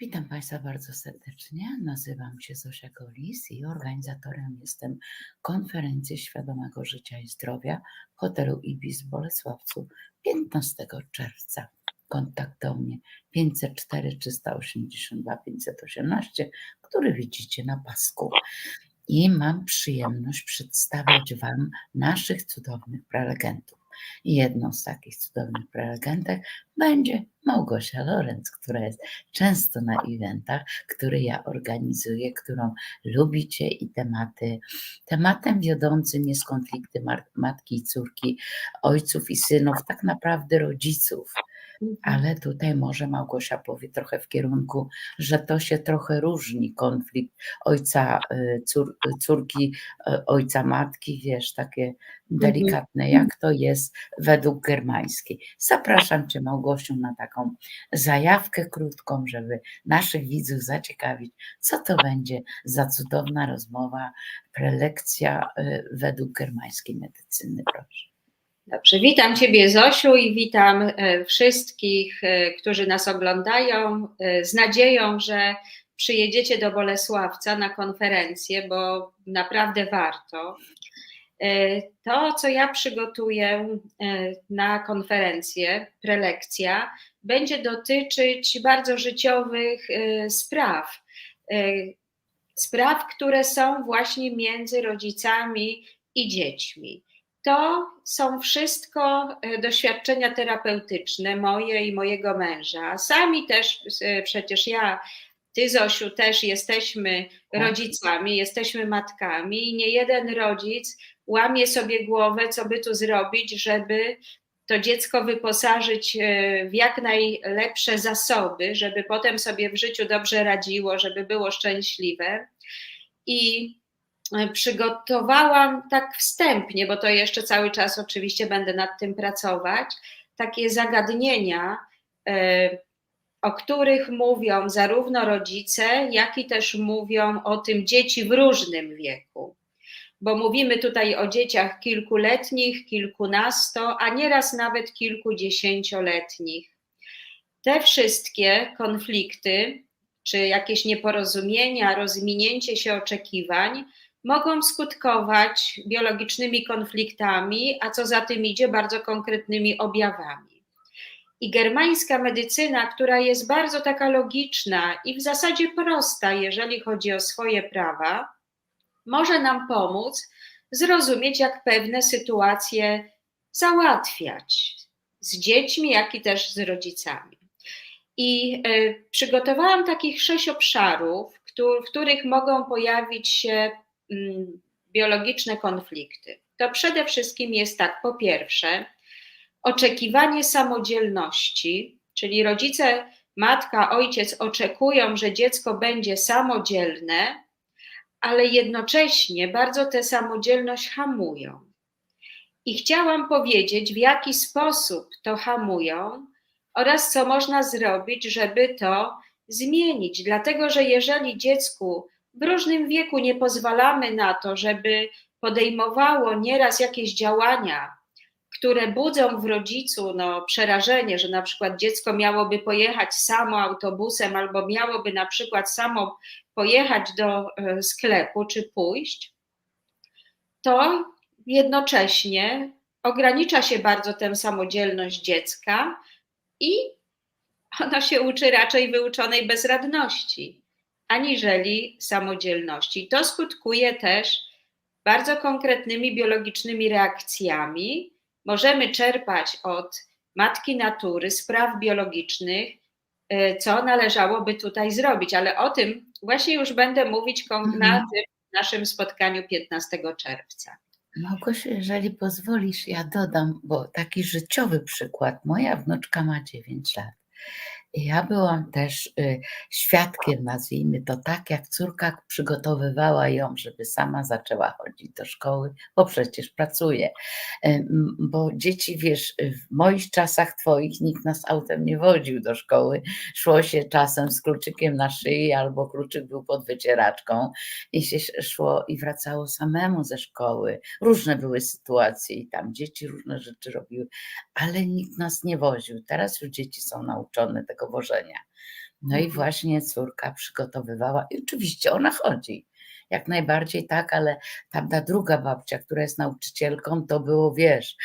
Witam Państwa bardzo serdecznie. Nazywam się Zosia Golis i organizatorem jestem konferencji Świadomego Życia i Zdrowia w hotelu Ibis w Bolesławcu 15 czerwca. Kontakt do mnie 504 382 518, który widzicie na pasku. I mam przyjemność przedstawiać Wam naszych cudownych prelegentów. Jedną z takich cudownych prelegentek będzie Małgosia Lorenz, która jest często na eventach, które ja organizuję, którą lubicie i tematy. Tematem wiodącym jest konflikty matki i córki, ojców i synów, tak naprawdę rodziców. Mhm. Ale tutaj może Małgosia powie trochę w kierunku, że to się trochę różni konflikt ojca, y, cór, córki, y, ojca matki, wiesz, takie mhm. delikatne, jak to jest według germańskiej. Zapraszam Cię Małgosiu na taką zajawkę krótką, żeby naszych widzów zaciekawić, co to będzie za cudowna rozmowa, prelekcja y, według germańskiej medycyny, proszę. Dobrze, witam Ciebie Zosiu i witam e, wszystkich, e, którzy nas oglądają e, z nadzieją, że przyjedziecie do Bolesławca na konferencję, bo naprawdę warto. To, co ja przygotuję na konferencję, prelekcja, będzie dotyczyć bardzo życiowych spraw. Spraw, które są właśnie między rodzicami i dziećmi. To są wszystko e, doświadczenia terapeutyczne moje i mojego męża. Sami też, e, przecież ja, ty Zosiu, też jesteśmy tak. rodzicami, jesteśmy matkami i nie jeden rodzic łamie sobie głowę, co by tu zrobić, żeby to dziecko wyposażyć e, w jak najlepsze zasoby, żeby potem sobie w życiu dobrze radziło, żeby było szczęśliwe. I przygotowałam tak wstępnie, bo to jeszcze cały czas oczywiście będę nad tym pracować, takie zagadnienia, e, o których mówią zarówno rodzice, jak i też mówią o tym dzieci w różnym wieku. Bo mówimy tutaj o dzieciach kilkuletnich, kilkunasto, a nieraz nawet kilkudziesięcioletnich. Te wszystkie konflikty, czy jakieś nieporozumienia, rozminięcie się oczekiwań, mogą skutkować biologicznymi konfliktami, a co za tym idzie, bardzo konkretnymi objawami. I germańska medycyna, która jest bardzo taka logiczna i w zasadzie prosta, jeżeli chodzi o swoje prawa, może nam pomóc zrozumieć, jak pewne sytuacje załatwiać z dziećmi, jak i też z rodzicami. I y, przygotowałam takich sześć obszarów, w których mogą pojawić się biologiczne konflikty. To przede wszystkim jest tak, po pierwsze, oczekiwanie samodzielności, czyli rodzice, matka, ojciec oczekują, że dziecko będzie samodzielne, ale jednocześnie bardzo tę samodzielność hamują. I chciałam powiedzieć, w jaki sposób to hamują oraz co można zrobić, żeby to zmienić. Dlatego, że jeżeli dziecku w różnym wieku nie pozwalamy na to, żeby podejmowało nieraz jakieś działania, które budzą w rodzicu no, przerażenie, że na przykład dziecko miałoby pojechać samo autobusem albo miałoby na przykład samo pojechać do e, sklepu czy pójść, to jednocześnie ogranicza się bardzo tę samodzielność dziecka i ona się uczy raczej wyuczonej bezradności aniżeli samodzielności. To skutkuje też bardzo konkretnymi biologicznymi reakcjami. Możemy czerpać od matki natury, spraw biologicznych, e, co należałoby tutaj zrobić, ale o tym właśnie już będę mówić na mhm. tym naszym spotkaniu 15 czerwca. Małgosiu, jeżeli pozwolisz, ja dodam, bo taki życiowy przykład. Moja wnuczka ma 9 lat. Ja byłam też y, świadkiem, nazwijmy to tak, jak córka przygotowywała ją, żeby sama zaczęła chodzić do szkoły, bo przecież pracuje. Bo dzieci, wiesz, w moich czasach, twoich, nikt nas autem nie wodził do szkoły. Szło się czasem z kluczykiem na szyi, albo kluczyk był pod wycieraczką i się szło i wracało samemu ze szkoły. Różne były sytuacje i tam dzieci różne rzeczy robiły, ale nikt nas nie woził. Teraz już dzieci są nauczone tego wożenia. No i Mhm. właśnie córka przygotowywała, i oczywiście ona chodzi. Jak najbardziej tak, ale tamta druga babcia, która jest nauczycielką, to było, wiesz,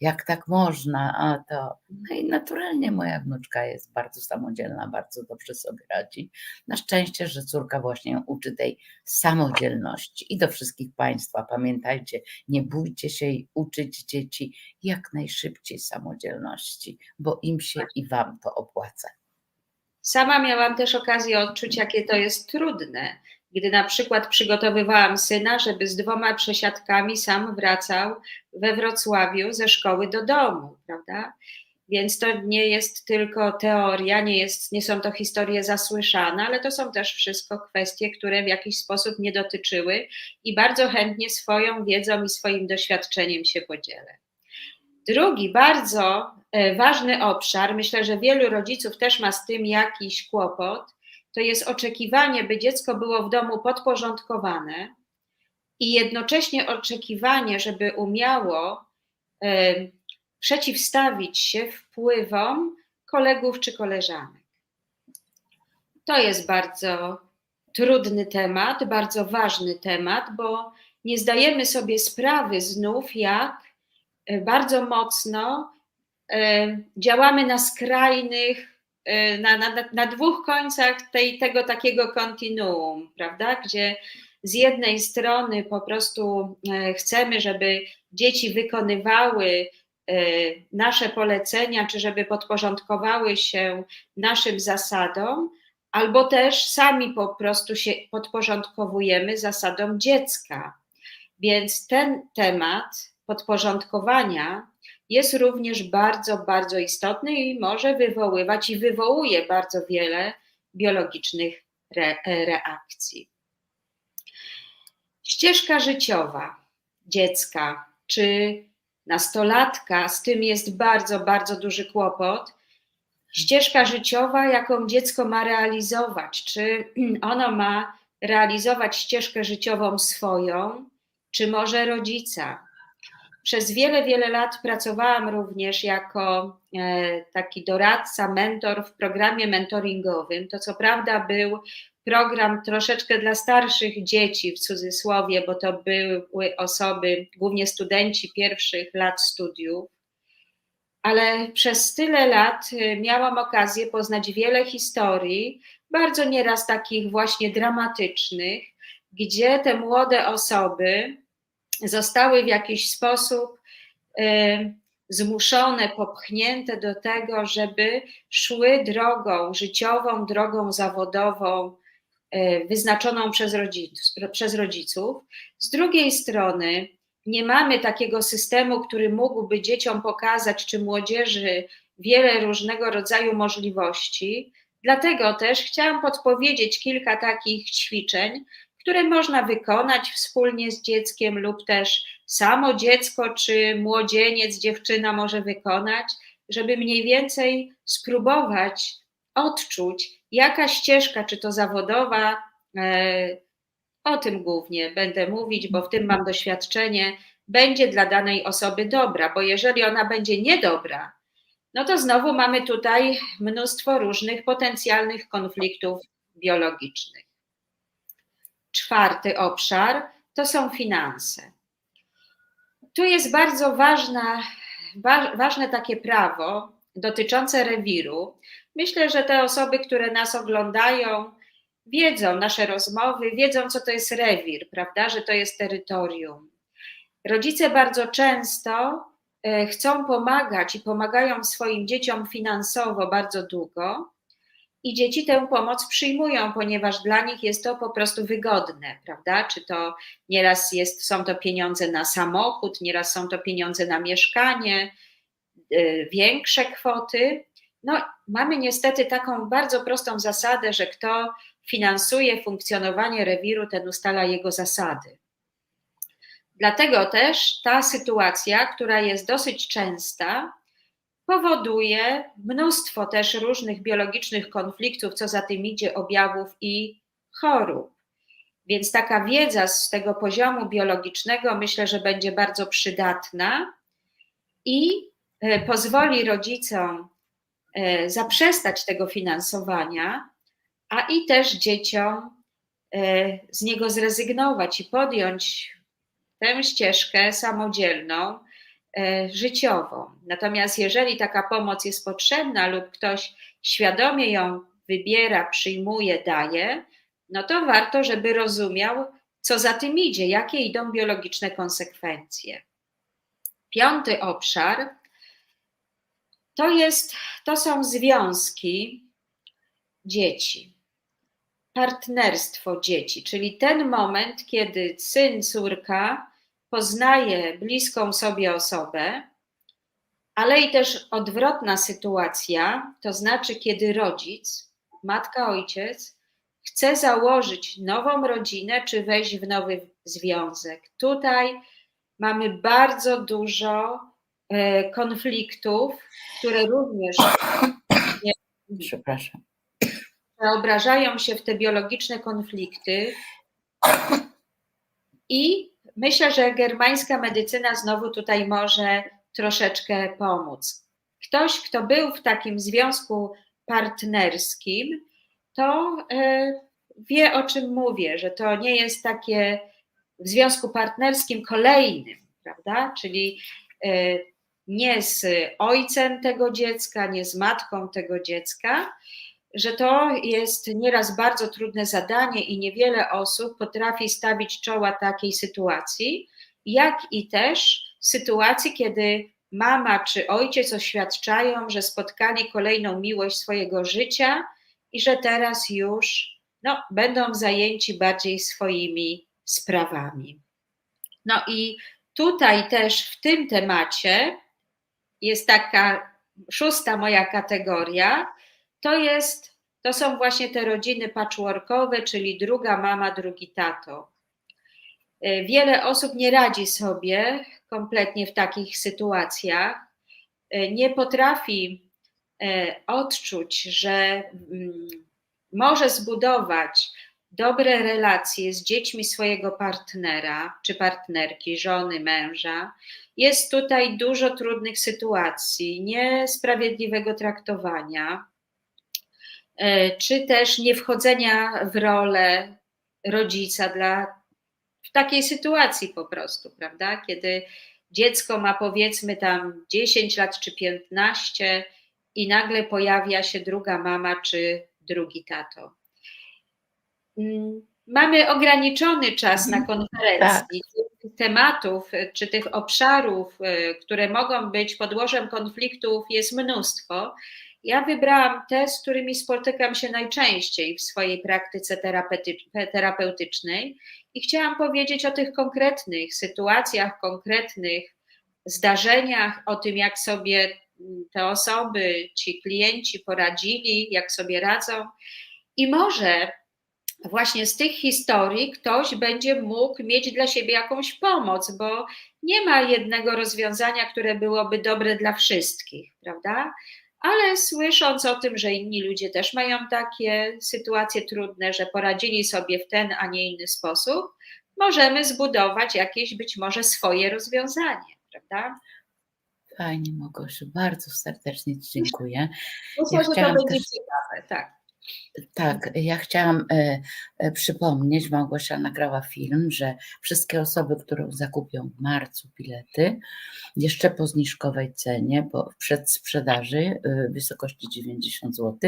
jak tak można, a to. No i naturalnie moja wnuczka jest bardzo samodzielna, bardzo dobrze sobie radzi. Na szczęście, że córka właśnie ją uczy tej samodzielności. I do wszystkich Państwa pamiętajcie, nie bójcie się i uczyć dzieci jak najszybciej samodzielności, bo im się i Wam to opłaca. Sama miałam też okazję odczuć, jakie to jest trudne, gdy na przykład przygotowywałam syna, żeby z dwoma przesiadkami sam wracał we Wrocławiu ze szkoły do domu, prawda? Więc to nie jest tylko teoria, nie, jest, nie są to historie zasłyszane, ale to są też wszystko kwestie, które w jakiś sposób mnie dotyczyły i bardzo chętnie swoją wiedzą i swoim doświadczeniem się podzielę. Drugi bardzo e, ważny obszar, myślę, że wielu rodziców też ma z tym jakiś kłopot, to jest oczekiwanie, by dziecko było w domu podporządkowane i jednocześnie oczekiwanie, żeby umiało e, przeciwstawić się wpływom kolegów czy koleżanek. To jest bardzo trudny temat, bardzo ważny temat, bo nie zdajemy sobie sprawy znów, jak e, bardzo mocno e, działamy na skrajnych, na, na, na dwóch końcach tej, tego takiego kontinuum, prawda? Gdzie z jednej strony po prostu chcemy, żeby dzieci wykonywały nasze polecenia, czy żeby podporządkowały się naszym zasadom, albo też sami po prostu się podporządkowujemy zasadom dziecka. Więc ten temat podporządkowania jest również bardzo, bardzo istotny i może wywoływać i wywołuje bardzo wiele biologicznych re, reakcji. Ścieżka życiowa dziecka czy nastolatka, z tym jest bardzo, bardzo duży kłopot. Ścieżka życiowa, jaką dziecko ma realizować, czy ono ma realizować ścieżkę życiową swoją, czy może rodzica. Przez wiele, wiele lat pracowałam również jako taki doradca, mentor w programie mentoringowym. To co prawda był program troszeczkę dla starszych dzieci, w cudzysłowie, bo to były osoby, głównie studenci pierwszych lat studiów, ale przez tyle lat miałam okazję poznać wiele historii, bardzo nieraz takich właśnie dramatycznych, gdzie te młode osoby zostały w jakiś sposób zmuszone, popchnięte do tego, żeby szły drogą życiową, drogą zawodową, wyznaczoną przez rodziców, przez rodziców. Z drugiej strony, nie mamy takiego systemu, który mógłby dzieciom pokazać, czy młodzieży, wiele różnego rodzaju możliwości. Dlatego też chciałam podpowiedzieć kilka takich ćwiczeń, które można wykonać wspólnie z dzieckiem, lub też samo dziecko, czy młodzieniec, dziewczyna może wykonać, żeby mniej więcej spróbować odczuć, jaka ścieżka, czy to zawodowa, o tym głównie będę mówić, bo w tym mam doświadczenie, będzie dla danej osoby dobra, bo jeżeli ona będzie niedobra, no to znowu mamy tutaj mnóstwo różnych potencjalnych konfliktów biologicznych. Czwarty obszar to są finanse. Tu jest bardzo ważna, wa, ważne takie prawo dotyczące rewiru. Myślę, że te osoby, które nas oglądają, wiedzą nasze rozmowy, wiedzą, co to jest rewir, prawda, że to jest terytorium. Rodzice bardzo często chcą pomagać i pomagają swoim dzieciom finansowo bardzo długo, i dzieci tę pomoc przyjmują, ponieważ dla nich jest to po prostu wygodne, prawda? Czy to nieraz jest, są to pieniądze na samochód, nieraz są to pieniądze na mieszkanie, większe kwoty. No, mamy niestety taką bardzo prostą zasadę, że kto finansuje funkcjonowanie rewiru, ten ustala jego zasady. Dlatego też ta sytuacja, która jest dosyć częsta, powoduje mnóstwo też różnych biologicznych konfliktów, co za tym idzie, objawów i chorób. Więc taka wiedza z tego poziomu biologicznego myślę, że będzie bardzo przydatna i pozwoli rodzicom zaprzestać tego finansowania a i też dzieciom e, z niego zrezygnować i podjąć tę ścieżkę samodzielną, e, życiową. Natomiast jeżeli taka pomoc jest potrzebna lub ktoś świadomie ją wybiera, przyjmuje, daje, no to warto, żeby rozumiał, co za tym idzie, jakie idą biologiczne konsekwencje. Piąty obszar to, jest, to są związki dzieci, partnerstwo dzieci, czyli ten moment, kiedy syn, córka poznaje bliską sobie osobę, ale i też odwrotna sytuacja, to znaczy, kiedy rodzic, matka, ojciec chce założyć nową rodzinę czy wejść w nowy związek. Tutaj mamy bardzo dużo e, konfliktów, które również Przepraszam. przeobrażają się w te biologiczne konflikty. I myślę, że germańska medycyna znowu tutaj może troszeczkę pomóc. Ktoś, kto był w takim związku partnerskim, to e, wie o czym mówię, że to nie jest takie w związku partnerskim kolejnym, prawda? Czyli e, nie z ojcem tego dziecka, nie z matką tego dziecka, że to jest nieraz bardzo trudne zadanie i niewiele osób potrafi stawić czoła takiej sytuacji, jak i też sytuacji, kiedy mama czy ojciec oświadczają, że spotkali kolejną miłość swojego życia i że teraz już no, będą zajęci bardziej swoimi sprawami. No i tutaj też w tym temacie jest taka szósta moja kategoria, to jest, to są właśnie te rodziny patchworkowe, czyli druga mama, drugi tato. Wiele osób nie radzi sobie kompletnie w takich sytuacjach, nie potrafi e, odczuć, że mm, może zbudować dobre relacje z dziećmi swojego partnera czy partnerki, żony, męża. Jest tutaj dużo trudnych sytuacji, niesprawiedliwego traktowania, e, czy też niewchodzenia w rolę rodzica dla w takiej sytuacji po prostu, prawda? Kiedy dziecko ma powiedzmy tam 10 lat czy 15 i nagle pojawia się druga mama czy drugi tato. Mm, mamy ograniczony czas na konferencji. Tak. Tematów czy tych obszarów, y, które mogą być podłożem konfliktów, jest mnóstwo. Ja wybrałam te, z którymi spotykam się najczęściej w swojej praktyce terapeutycznej i chciałam powiedzieć o tych konkretnych sytuacjach, konkretnych zdarzeniach, o tym, jak sobie te osoby, ci klienci poradzili, jak sobie radzą. I może właśnie z tych historii ktoś będzie mógł mieć dla siebie jakąś pomoc, bo nie ma jednego rozwiązania, które byłoby dobre dla wszystkich, prawda? Ale słysząc o tym, że inni ludzie też mają takie sytuacje trudne, że poradzili sobie w ten, a nie inny sposób, możemy zbudować jakieś być może swoje rozwiązanie, prawda? Fajnie, Mogosiu, bardzo serdecznie Ci dziękuję. Myślę, ja że to będzie też... ciekawe, tak. Tak, ja chciałam e, e, przypomnieć, Małgosia nagrała film, że wszystkie osoby, które zakupią w marcu bilety, jeszcze po zniżkowej cenie, bo w przedsprzedaży e, w wysokości 90 zł,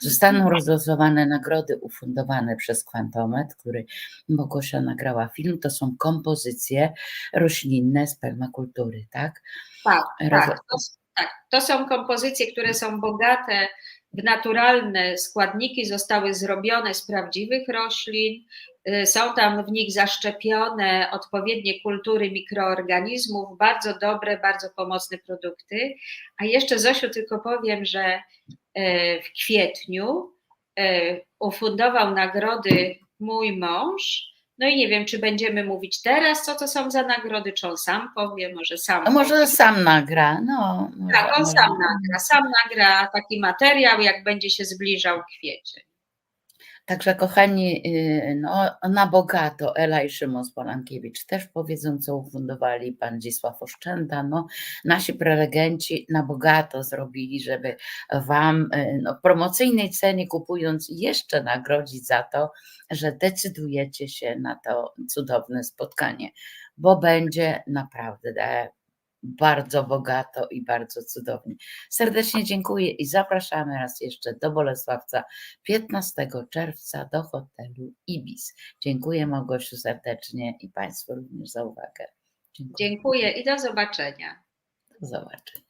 zostaną mhm. rozlosowane nagrody ufundowane przez Kwantomet, który Małgosia nagrała film. To są kompozycje roślinne z permakultury, tak? Tak, tak. To, tak. To są kompozycje, które są bogate naturalne składniki zostały zrobione z prawdziwych roślin. Y, są tam w nich zaszczepione odpowiednie kultury mikroorganizmów, bardzo dobre, bardzo pomocne produkty. A jeszcze Zosiu tylko powiem, że y, w kwietniu y, ufundował nagrody mój mąż no i nie wiem, czy będziemy mówić teraz, co to są za nagrody, czy on sam powie, może sam. A może powie. sam nagra, no. Tak, on może. sam nagra. Sam nagra taki materiał, jak będzie się zbliżał kwiecień. Także kochani, y, no, na bogato Ela i Szymon Spolankiewicz też powiedzą, co ufundowali, pan Dzisław Oszczęta, no, nasi prelegenci na bogato zrobili, żeby wam y, no, promocyjnej cenie kupując jeszcze nagrodzić za to, że decydujecie się na to cudowne spotkanie, bo będzie naprawdę bardzo bogato i bardzo cudownie. Serdecznie dziękuję i zapraszamy raz jeszcze do Bolesławca 15 czerwca do hotelu Ibis. Dziękuję Małgosiu serdecznie i Państwu również za uwagę. Dziękuję. Dziękuję i do zobaczenia. Do zobaczenia.